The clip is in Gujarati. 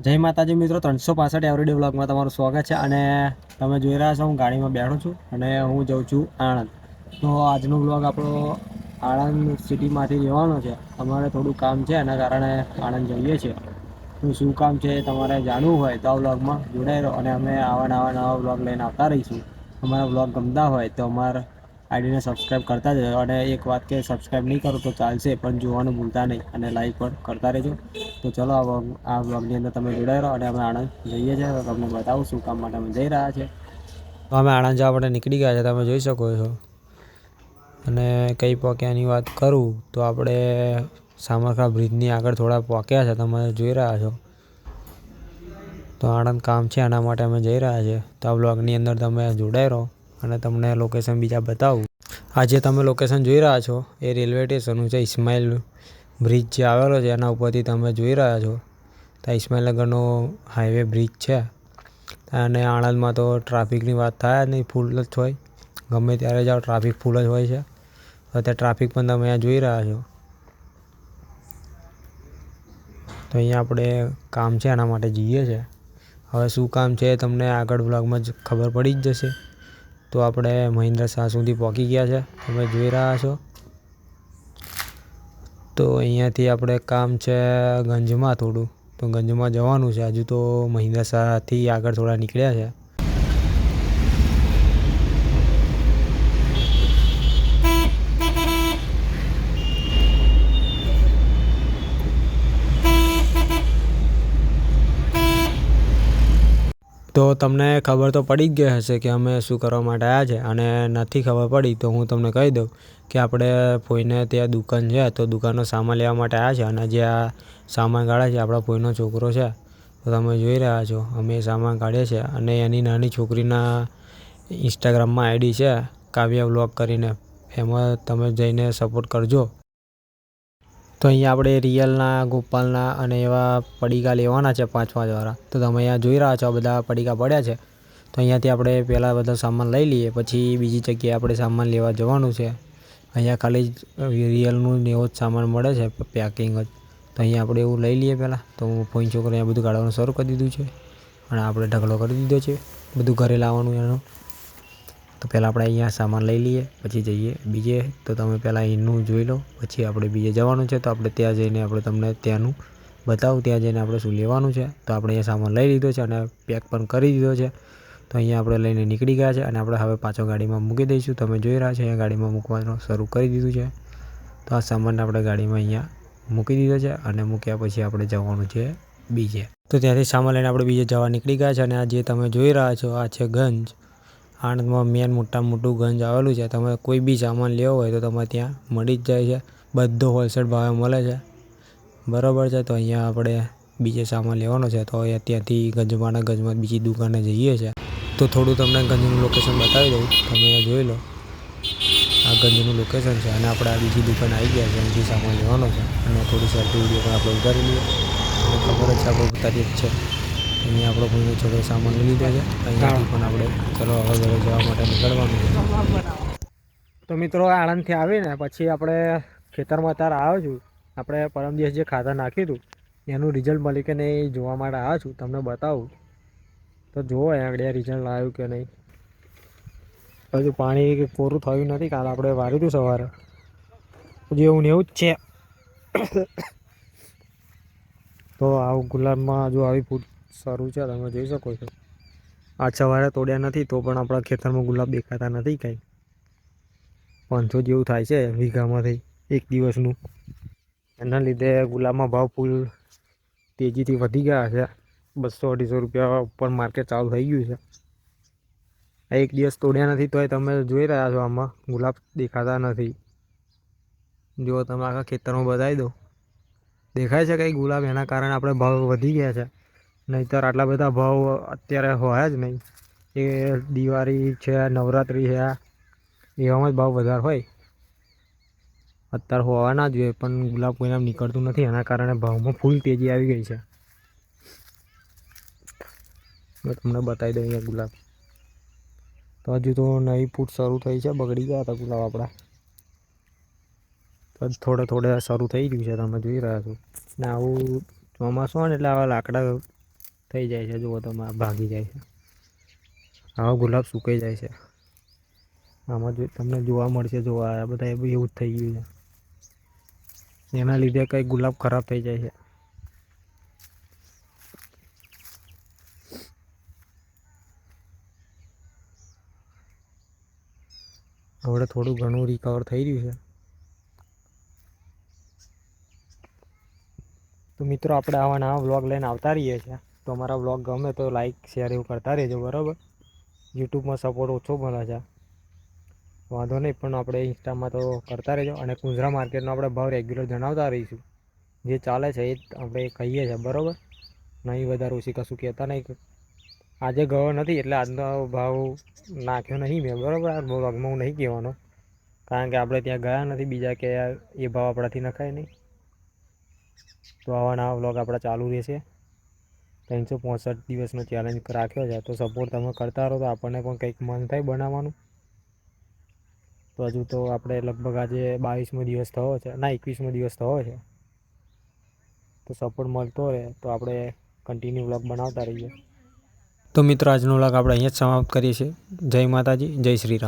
જય માતાજી મિત્રો, ત્રણસો પાસઠ એવરીડે બ્લોગમાં તમારું સ્વાગત છે અને તમે જોઈ રહ્યા છો હું ગાડીમાં બેઠો છું અને હું જઉં છું આણંદ. તો આજનો બ્લોગ આપણો આણંદ સિટીમાંથી જવાનો છે. અમારે થોડું કામ છે, એના કારણે આણંદ જઈએ છીએ. તો શું કામ છે તમારે જાણવું હોય તો આ બ્લોગમાં જોડાઈ રહો અને અમે આવા નવા નવા બ્લોગ લઈને આવતા રહીશું. અમારા બ્લોગ ગમતા હોય તો અમારા આઈડીને સબસ્ક્રાઈબ કરતા જાઓ અને એક વાત કે સબસ્ક્રાઈબ નહીં કરો તો ચાલશે, પણ જોવાનું ભૂલતા નહીં. અને લાઈક પણ કરતા રહેજો. તો ચલો, આ આ બ્લોગની અંદર તમે જોડાઈ રહો અને અમે આણંદ જઈએ છીએ. તમને બતાવું શું કામ માટે અમે જઈ રહ્યા છે તો અમે આણંદ જવા માટે નીકળી ગયા છે. તમે જોઈ શકો છો. અને કઈ પોક્યાની વાત કરું તો આપણે સામરખા બ્રિજની આગળ થોડા પોક્યા છે. તમે જોઈ રહ્યા છો. તો આણંદ કામ છે. એના માટે અમે જઈ રહ્યા છીએ. તો આ બ્લોગની અંદર તમે જોડાઈ રહો. અને તમને લોકેશન બીજા બતાવું. આ જે તમે લોકેશન જોઈ રહ્યા છો, એ રેલવે સ્ટેશનનું છે ઇસ્માઇલ બ્રિજ જે આવેલો છે, એના ઉપરથી તમે જોઈ રહ્યા છો. તો આ ઇસ્માઇલનગરનો હાઈવે બ્રિજ છે. અને આણંદમાં તો ટ્રાફિકની વાત થાય જ નહીં ફૂલ જ હોય. ગમે ત્યારે જાઓ ટ્રાફિક ફૂલ જ હોય છે. અત્યારે ટ્રાફિક પણ તમે અહીંયા જોઈ રહ્યા છો. તો અહીંયા આપણે કામ છે, એના માટે જઈએ છે. હવે શું કામ છે તમને આગળ બ્લોગમાં જ ખબર પડી જ જશે. તો આપણે મહિન્દ્ર શાહ સુધી પહોંચી ગયા છે. તમે જોઈ રહ્યા છો. તો અહીંયાથી આપણે કામ છે ગંજમાં થોડું. તો ગંજમાં જવાનું છે. હજુ તો મહિન્દ્ર શાહથી આગળ થોડા નીકળ્યા છે. તો તમને ખબર તો પડી જ ગઈ હશે કે અમે શું કરવા માટે આવ્યા છે અને નથી ખબર પડી તો હું તમને કહી દઉં કે આપણે ફોઈને ત્યાં દુકાન છે, તો દુકાનનો સામાન લેવા માટે આવ્યા છે અને જે આ સામાન કાઢે છે, આપણા ફોઈનો છોકરો છે, તો તમે જોઈ રહ્યા છો, અમે સામાન કાઢીએ છીએ અને એની નાની છોકરીના ઇન્સ્ટાગ્રામમાં આઈડી છે, કાવ્યા વ્લોગ કરીને, એમાં તમે જઈને સપોર્ટ કરજો. તો અહીંયા આપણે રિયલના, ગોપાલના અને એવા પડીકા લેવાના છે પાંચ વાળા. તો તમે અહીંયા જોઈ રહ્યા છો બધા પડીકા પડ્યા છે. તો અહીંયાથી આપણે પહેલાં બધા સામાન લઈ લઈએ, પછી બીજી જગ્યાએ આપણે સામાન લેવા જવાનું છે. અહીંયા ખાલી રિયલનું ને એવો જ સામાન મળે છે, પેકિંગ જ. તો અહીંયા આપણે એવું લઈ લઈએ પહેલાં. તો ફોઈન છોકરો અહીંયા બધું કાઢવાનું શરૂ કરી દીધું છે. અને આપણે ઢગલો કરી દીધો છે. બધું ઘરે લાવવાનું એનું. તો પહેલાં આપણે અહીંયા સામાન લઈ લઈએ, પછી જઈએ. બીજે તો તમે પહેલાં અહીંનું જોઈ લો, પછી આપણે બીજે જવાનું છે તો આપણે ત્યાં જઈને આપણે તમને ત્યાંનું બતાવું. ત્યાં જઈને આપણે શું લેવાનું છે તો આપણે અહીંયા સામાન લઈ લીધો છે અને પેક પણ કરી દીધો છે. તો અહીંયા આપણે લઈને નીકળી ગયા છે અને આપણે હવે પાછો ગાડીમાં મૂકી દઈશું. તમે જોઈ રહ્યા છો અહીંયા ગાડીમાં મૂકવાનું શરૂ કરી દીધું છે. તો આ સામાન આપણે ગાડીમાં અહીંયા મૂકી દીધો છે અને મૂક્યા પછી આપણે જવાનું છે બીજે. તો ત્યાંથી સામાન લઈને આપણે બીજે જવા નીકળી ગયા છે અને આ જે તમે જોઈ રહ્યા છો, આ છે ગંજ. આણંદમાં મેન મોટામાં મોટું ગંજ આવેલું છે. તમે કોઈ બી સામાન લેવો હોય તો તમારે ત્યાં મળી જ જાય છે. બધો હોલસેલ ભાવે મળે છે. બરાબર છે, તો અહીંયા આપણે બીજે સામાન લેવાનો છે, તો અહીંયા ત્યાંથી ગંજમાના ગંજમાં બીજી દુકાને જઈએ છીએ તો થોડું તમને ગંજનું લોકેશન બતાવી દઉં. તમે જોઈ લો. આ ગંજનું લોકેશન છે અને આપણે આ બીજી દુકાન આવી ગયા છે અહીંથી સામાન લેવાનો છે. અને થોડી સેલ્ફી વીડિયો પણ આપણે ઉતારી લઈએ. ખબર જ છે, આપણે ઉતારીએ જ છે. અહીંયા આપણો કોઈનો છોકરો સામાન લઈ લીધો છે. અહીંયાથી પણ આપણે ચલો હવે ઘરે જવા માટે નીકળવાનું છે. તો મિત્રો આણંદથી આવીને પછી આપણે ખેતરમાં અત્યારે આવ્યો છું. આપણે પરમ દિવસ જે ખાતર નાખ્યું હતું, એનું રિઝલ્ટ મળી કે નહીં જોવા માટે આવ્યો છું. તમને બતાવું. તો જુઓ આગળ રિઝલ્ટ આવ્યું કે નહીં. હજુ પાણી કોરું થયું નથી, કાલ આપણે વાર્યું હતું સવારે. હજી એવું ને એવું જ છે. તો આવું ગુલાબમાં હજુ આવી ફૂટ સારું છે તમે જોઈ શકો છો. આજ સવારે તોડ્યા નથી, તો પણ આપણા ખેતરમાં ગુલાબ દેખાતા નથી કાંઈ. પાંચસો જેવું થાય છે વીઘામાંથી એક દિવસનું. એના લીધે ગુલાબમાં ભાવ ફૂલ તેજીથી વધી ગયા છે. બસો અઢીસો રૂપિયા ઉપર માર્કેટ ચાલુ થઈ ગયું છે. આ એક દિવસ તોડ્યા નથી, તોય તમે જોઈ રહ્યા છો આમાં ગુલાબ દેખાતા નથી. જો તમે આખા ખેતરમાં બતાવી દો દેખાય છે કંઈ ગુલાબ, એના કારણે આપણે ભાવ વધી ગયા છે. નહીંતર આટલા બધા ભાવ અત્યારે હોય જ નહીં. એ દિવાળી છે, નવરાત્રિ છે, એવામાં જ ભાવ વધારે હોય. અત્યારે હોવા ના જોઈએ પણ ગુલાબ કોઈને નીકળતું નથી, એના કારણે ભાવમાં ફૂલ તેજી આવી ગઈ છે. મેં તમને બતાવી દઉં અહીંયા ગુલાબ. તો હજુ તો નવી ફૂટ શરૂ થઈ છે, બગડી ગયા હતા ગુલાબ આપણા. તો થોડે થોડે શરૂ થઈ ગયું છે, તમે જોઈ રહ્યા છો. ને આવું ચોમાસું હોય ને એટલે આવા લાકડા થઈ જાય છે, જુઓ આ ભાગી જાય છે. આવા ગુલાબ સુકાઈ જાય છે. આમાં તમને જોવા મળશે જોવા આ બધા એવું જ થઈ ગયું છે. એના લીધે કંઈ ગુલાબ ખરાબ થઈ જાય છે. હવે થોડું ઘણું રિકવર થઈ રહ્યું છે. તો મિત્રો, આપણે આવા નવા વ્લોગ લઈને આવતા રહીએ છીએ. તો અમારા વ્લોગ ગમે તો લાઈક શેર એવું કરતા રહેજો, બરાબર? યુટ્યુબમાં સપોર્ટ ઓછો મળે છે. વાંધો નહીં, પણ આપણે ઇન્સ્ટામાં તો કરતા રહેજો અને કુંજરા માર્કેટનો આપણે ભાવ રેગ્યુલર જણાવતા રહીશું. જે ચાલે છે એ આપણે કહીએ છીએ, બરાબર? નહીં વધારે ઓછી કશું કહેતા નહીં. આજે ગયો નથી એટલે આજનો ભાવ નાખ્યો નહીં મેં, બરાબર? આ વ્લોગમાં હું નહીં કહેવાનો. કારણ કે આપણે ત્યાં ગયા નથી, બીજા કે એ ભાવ આપણાથી નખાય નહીં. તો આવા નવા વ્લોગ આપણા ચાલુ રહેશે. ત્રણસો પોંસઠ દિવસનો ચેલેન્જ રાખ્યો છે. તો સપોર્ટ તમે કરતા રહો તો આપણને પણ કંઈક મન થાય બનાવવાનું. તો હજુ તો આપણે લગભગ આજે બાવીસમો દિવસ થયો છે. ના, એકવીસમો દિવસ થયો છે. તો સપોર્ટ મળતો રહે તો આપણે કન્ટિન્યુ વ્લોગ બનાવતા રહીએ. તો મિત્રો, આજનો વ્લોગ આપણે અહીંયા જ સમાપ્ત કરીએ છીએ. જય માતાજી, જય શ્રી રામ.